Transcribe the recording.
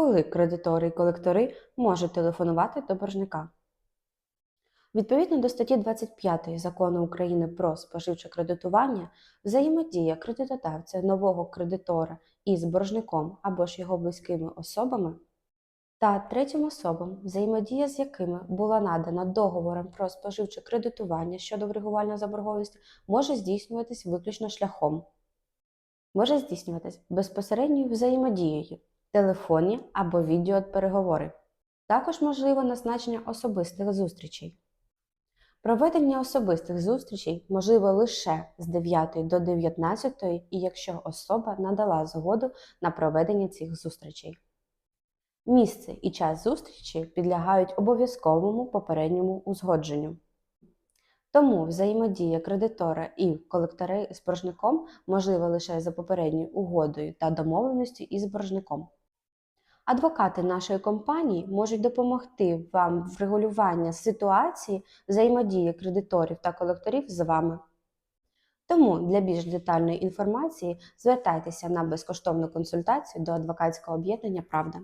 Коли кредитори і колектори можуть телефонувати до боржника? Відповідно до статті 25 Закону України про споживче кредитування, взаємодія кредитодавця нового кредитора із боржником або ж його близькими особами та третім особам, взаємодія з якими була надана договором про споживче кредитування щодо врегулювання заборгованості, може здійснюватись виключно шляхом. Може здійснюватись безпосередньою взаємодією, телефонні або відеопереговори. Також можливо назначення особистих зустрічей. Проведення особистих зустрічей можливо лише з 9 до 19, і якщо особа надала згоду на проведення цих зустрічей. Місце і час зустрічі підлягають обов'язковому попередньому узгодженню. Тому взаємодія кредитора і колектора з боржником можлива лише за попередньою угодою та домовленістю із боржником. Адвокати нашої компанії можуть допомогти вам в регулюванні ситуації взаємодії кредиторів та колекторів з вами. Тому для більш детальної інформації звертайтеся на безкоштовну консультацію до адвокатського об'єднання Правда.